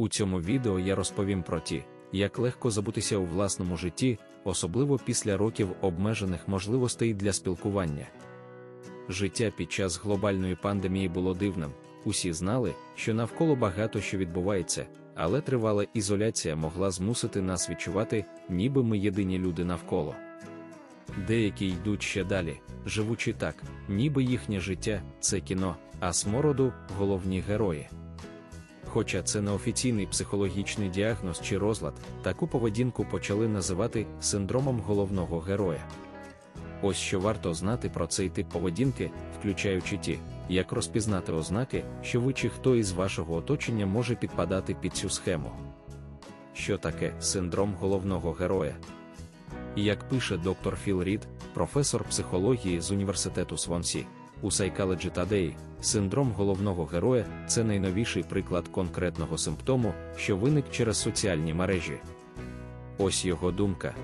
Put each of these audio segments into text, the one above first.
У цьому відео я розповім про ті, як легко забутися у власному житті, особливо після років обмежених можливостей для спілкування. Життя під час глобальної пандемії було дивним, усі знали, що навколо багато що відбувається, але тривала ізоляція могла змусити нас відчувати, ніби ми єдині люди навколо. Деякі йдуть ще далі, живучи так, ніби їхнє життя це кіно, а смороду головні герої. Хоча це не офіційний психологічний діагноз чи розлад, таку поведінку почали називати синдромом головного героя. Ось що варто знати про цей тип поведінки, включаючи ті, як розпізнати ознаки, що ви чи хто із вашого оточення може підпадати під цю схему. Що таке синдром головного героя? Як пише доктор Філ Рід, професор психології з університету Свонсі, у Psychology Today, синдром головного героя це найновіший приклад конкретного симптому, що виник через соціальні мережі. Ось його думка.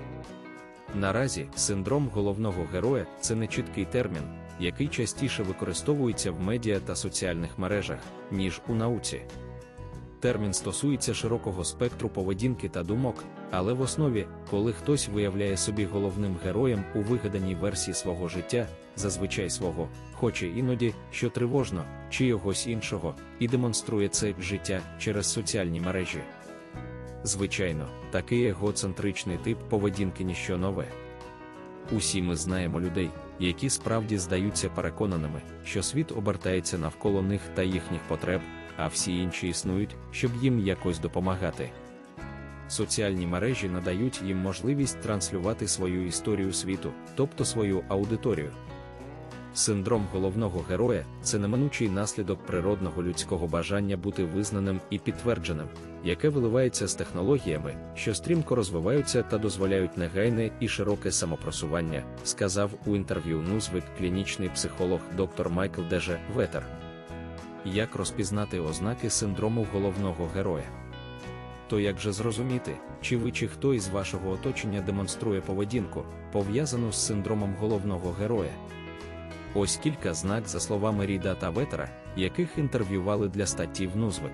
Наразі синдром головного героя це нечіткий термін, який частіше використовується в медіа та соціальних мережах, ніж у науці. Термін стосується широкого спектру поведінки та думок, але в основі, коли хтось виявляє собі головним героєм у вигаданій версії свого життя, зазвичай свого, хоче іноді, що тривожно, чи йогось іншого, і демонструє це життя через соціальні мережі. Звичайно, такий егоцентричний тип поведінки ніщо нове. Усі ми знаємо людей, які справді здаються переконаними, що світ обертається навколо них та їхніх потреб, а всі інші існують, щоб їм якось допомагати. Соціальні мережі надають їм можливість транслювати свою історію світу, тобто свою аудиторію. Синдром головного героя це неминучий наслідок природного людського бажання бути визнаним і підтвердженим, яке виливається з технологіями, що стрімко розвиваються та дозволяють негайне і широке самопросування, сказав у інтерв'ю Нузвик клінічний психолог доктор Майкл Деже Ветер. Як розпізнати ознаки синдрому головного героя? То як же зрозуміти, чи ви чи хто із вашого оточення демонструє поведінку, пов'язану з синдромом головного героя? Ось кілька знак за словами Ріда та Ветера, яких інтерв'ювали для статті в Нузвик.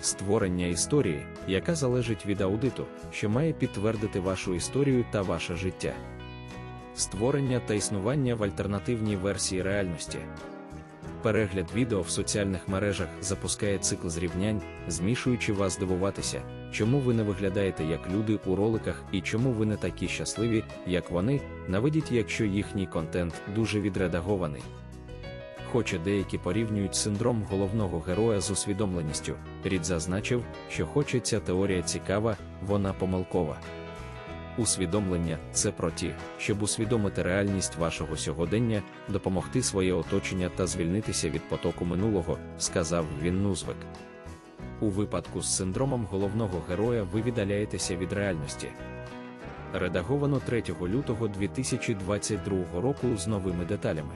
Створення історії, яка залежить від аудиту, що має підтвердити вашу історію та ваше життя. Створення та існування в альтернативній версії реальності. Перегляд відео в соціальних мережах запускає цикл зрівнянь, змішуючи вас здивуватися, чому ви не виглядаєте як люди у роликах і чому ви не такі щасливі, як вони, наведіть, якщо їхній контент дуже відредагований. Хоча деякі порівнюють синдром головного героя з усвідомленістю, Рід зазначив, що хоче ця теорія цікава, вона помилкова. Усвідомлення це про ті, щоб усвідомити реальність вашого сьогодення, допомогти своє оточення та звільнитися від потоку минулого, сказав він Нузвик. У випадку з синдромом головного героя ви віддаляєтеся від реальності. Редаговано 3 лютого 2022 року з новими деталями.